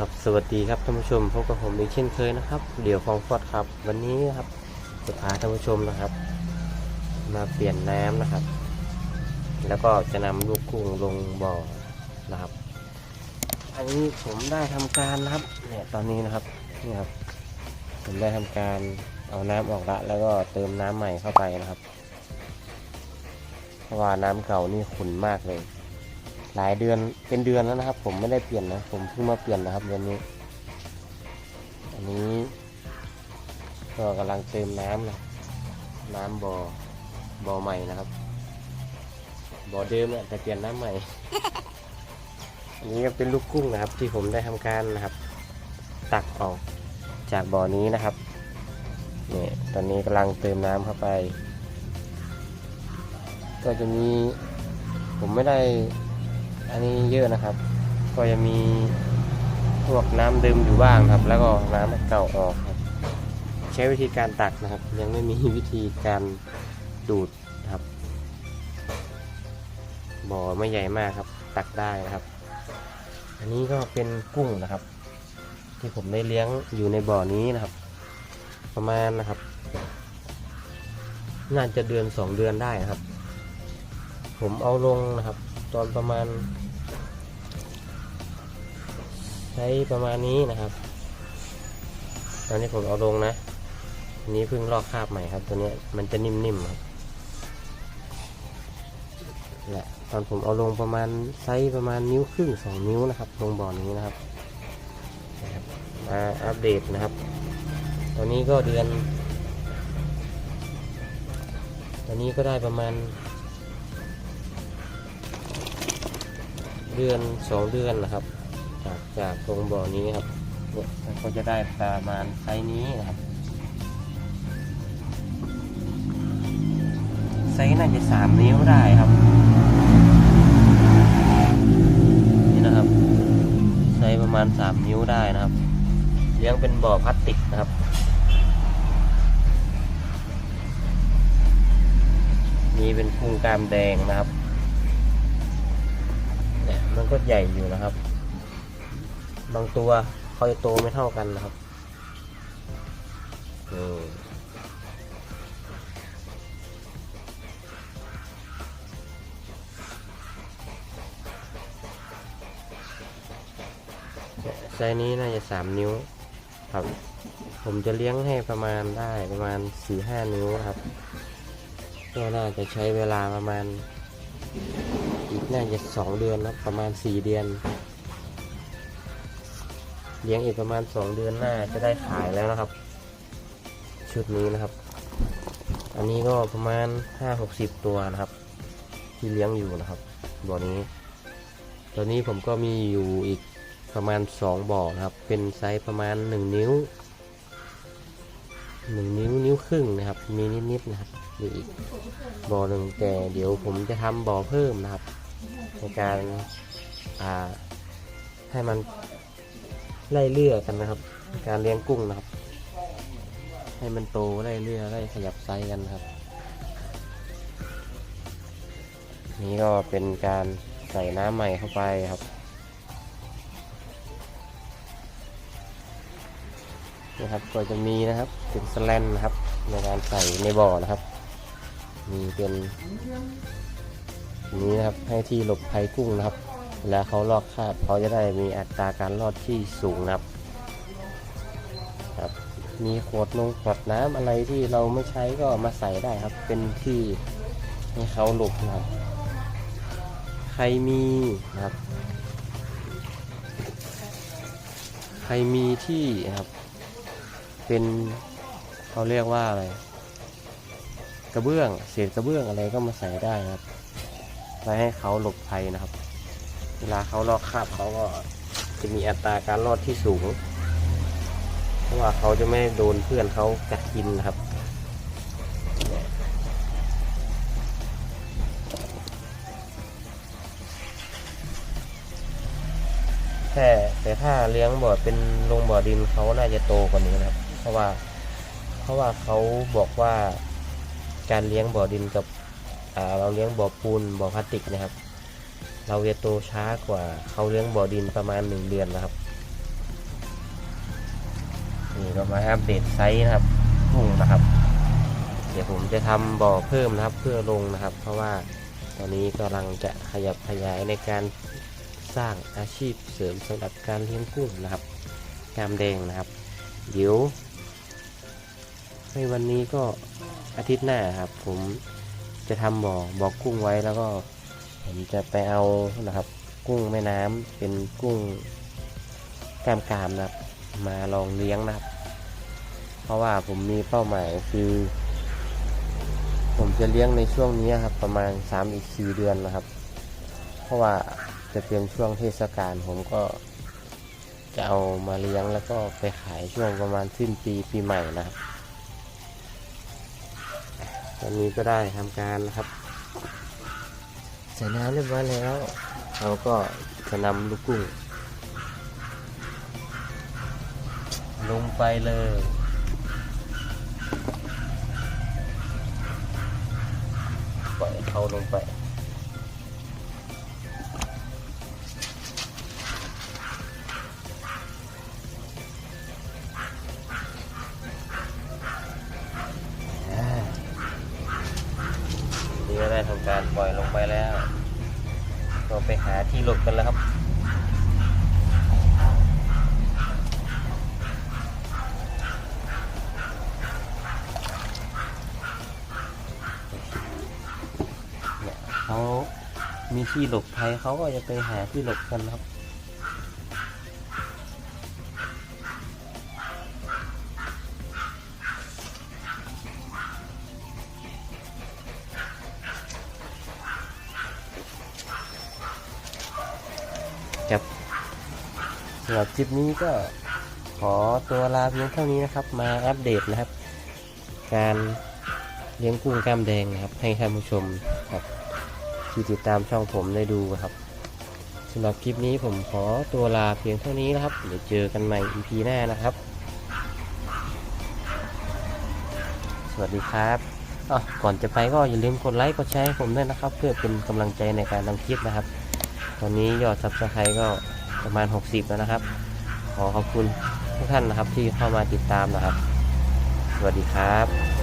ครับสวัสดีครับท่านผู้ชมพบกับผมอีกเช่นเคยนะครับ เดี๋ยวฟองฟอดครับ วันนี้ครับจะพาท่านผู้ชมนะครับ มาเปลี่ยนน้ำนะครับ แล้วก็จะนำลูกกุ้งลงบ่อนะครับ อันนี้ผมได้ทำการนะครับเนี่ยตอนนี้นะครับนี่ครับผมได้ทำการเอาน้ำออกละแล้วก็เติมน้ำใหม่เข้าไปนะครับ เพราะว่าน้ำเก่านี่ขุ่นมากเลย หลายเดือนเป็นเดือนแล้วนะครับ ผมไม่ได้เปลี่ยนนะ ผมเพิ่งมาเปลี่ยนนะครับเดือนนี้ อันนี้ก็กำลังเติมน้ำนะน้ำบ่อบ่อใหม่นะครับบ่อเดิมเนี่ยแต่เปลี่ยนน้ำใหม่ อันนี้ก็เป็นลูกกุ้งนะครับ ที่ผมได้ทำการนะครับ ตักออกจากบ่อนี้นะครับเนี่ยตอนนี้กำลังเติมน้ำเข้าไป ก็จะมีผมไม่ได้ อันนี้เยอะนะครับ ก็จะมีพวกน้ำดื่มอยู่บ้างครับ แล้วก็น้ำเก่าออกครับ ใช้วิธีการตักนะครับ ยังไม่มีวิธีการดูดครับ บ่อไม่ใหญ่มากครับ ตักได้นะครับ อันนี้ก็เป็นกุ้งนะครับ ที่ผมได้เลี้ยงอยู่ในบ่อนี้นะครับ ประมาณนะครับ น่าจะเดือนสองเดือนได้นะครับ ผมเอาลงนะครับ ตอนประมาณ ใช้ประมาณนี้นะครับ ตอนนี้ผมเอาลงนะอันนี้เพิ่งลอกคราบใหม่ครับ ตัวนี้มันจะนิ่มๆครับแหละตอนผมเอาลงประมาณไซส์ประมาณนิ้วครึ่งสองนิ้วนะครับ ลงบ่อนี้นะครับนะครับมาอัปเดตนะครับ ตอนนี้ก็เดือน ตอนนี้ก็ได้ประมาณ เดือนสองเดือนนะครับ จากจากตรงบ่อนี้ครับเนี่ยก็จะได้ประมาณไซส์นี้นะครับไซส์น่าจะสามนิ้วได้ครับ นี่นะครับไซส์ประมาณสามนิ้วได้นะครับเลี้ยงเป็นบ่อพลาสติกนะครับนี่เป็นกุ้งกามแดงนะครับ มันก็ใหญ่อยู่นะครับ บางตัวเขาจะโตไม่เท่ากันนะครับเนี่ยไซนี้น่าจะสามนิ้วครับ ผมจะเลี้ยงให้ประมาณได้ประมาณสี่ห้านิ้วครับก็น่าจะใช้เวลาประมาณ น่าจะสองเดือนนะประมาณสี่เดือน เลี้ยงอีกประมาณสองเดือนหน้าจะได้ขายแล้วนะครับ ชุดนี้นะครับ อันนี้ก็ประมาณห้าหกสิบตัวนะครับ ที่เลี้ยงอยู่นะครับบ่อนี้ ตอนนี้ผมก็มีอยู่อีกประมาณสองบ่อนะครับ เป็นไซส์ประมาณหนึ่งนิ้วหนึ่งนิ้วนิ้วครึ่งนะครับ มีนิดๆนะครับอยู่อีกบ่อหนึ่งแต่เดี๋ยวผมจะทำบ่อเพิ่มนะครับ ในการาให้มันไล่เลื่อกันนะครับ การเลี้ยงกุ้งนะครับ ให้มันโตไล่เลื่อไล่ขยับไซส์กันครับ นี่ก็เป็นการใส่น้ำใหม่เข้าไปครับนี่ครับก็จะมีนะครับเป็นสแลนนะครับในการใส่ในบ่อนะครับ มีเป็น อย่างนี้นะครับให้ที่หลบภัยกุ้งนะครับเวลาเขาลอกคาบเขาจะได้มีอัตราการรอดที่สูงนะครับครับ มีขวดนงขวดน้ำอะไรที่เราไม่ใช้ก็มาใส่ได้ครับ เป็นที่ให้เขาหลบนะคใครมีนะครับ ใครมีที่นะครับ เป็นเขาเรียกว่าอะไรกระเบื้องเศษกระเบื้องอะไรก็มาใส่ได้ครับ ไว้ให้เขาหลบภัยนะครับ เวลาเขาลอกคาบเขาก็จะมีอัตราการรอดที่สูง เพราะว่าเขาจะไม่โดนเพื่อนเขากัดกินนะครับแต่แต่ถ้าเลี้ยงบ่อเป็นลงบ่อดินเขาน่าจะโตกว่านี้นะครับ เพราะว่าเพราะว่าเขาบอกว่าการเลี้ยงบ่อดินกับ เราเลี้ยงบ่อปูนบ่อพลาสติกนะครับ เราจะโตช้ากว่าเขาเลี้ยงบ่อดินประมาณหนึ่งเดือนนะครับนี่ก็มาอัปเดตไซส์นะครับกุ้งนะครับ เดี๋ยวผมจะทำบ่อเพิ่มนะครับเพื่อลงนะครับ เพราะว่าตอนนี้กำลังจะขยับขยายในการสร้างอาชีพเสริมสำหรับการเลี้ยงกุ้งนะครับกามแดงนะครับ เดี๋ยวในวันนี้ก็อาทิตย์หน้าครับผม จะทำบ่อบ่อกุ้งไว้แล้วก็ผมจะไปเอานะครับ กุ้งแม่น้ำเป็นกุ้งกล้ามกามนะครับ มาลองเลี้ยงนะครับ เพราะว่าผมมีเป้าหมายคือ ผมจะเลี้ยงในช่วงนี้ครับ ประมาณ3อีก4เดือนนะครับ เพราะว่าจะเป็นช่วงเทศกาลผมก็จะเอามาเลี้ยงแล้วก็ไปขายช่วงประมาณสิ้นปีปีใหม่นะครับ อนนี้ก็ได้ทำการนะครับ ใส่น้ำเรียบร้อยแล้วเราก็จะนำลูกกุ้ง ลงไปเลยปล่อยเขาลงไป ปล่อยลงไปแล้วก็ไปหาที่หลบกันแล้วครับเขามีที่หลบภัยเขาก็จะไปหาที่หลบกันครับ ครับสำหรับคลิปนี้ก็ขอตัวลาเพียงเท่านี้นะครับ มาอัปเดตนะครับ การเลี้ยงกุ้งกล้ามแดงนะครับ ให้ท่านผู้ชมครับ ที่ติดตามช่องผมได้ดูครับสำหรับคลิปนี้ผมขอตัวลาเพียงเท่านี้นะครับเดี๋ยวเจอกันใหม่ EP หน้านะครับ สวัสดีครับก่อนจะไปก็อย่าลืมกดไลค์กดแชร์ให้ผมด้วยนะครับ เพื่อเป็นกำลังใจในการทำคลิปนะครับ ตอนนี้ยอดซับสไครต์ก็ประมาณ 60 แล้วนะครับ ขอขอบคุณทุกท่านนะครับที่เข้ามาติดตามนะครับ สวัสดีครับ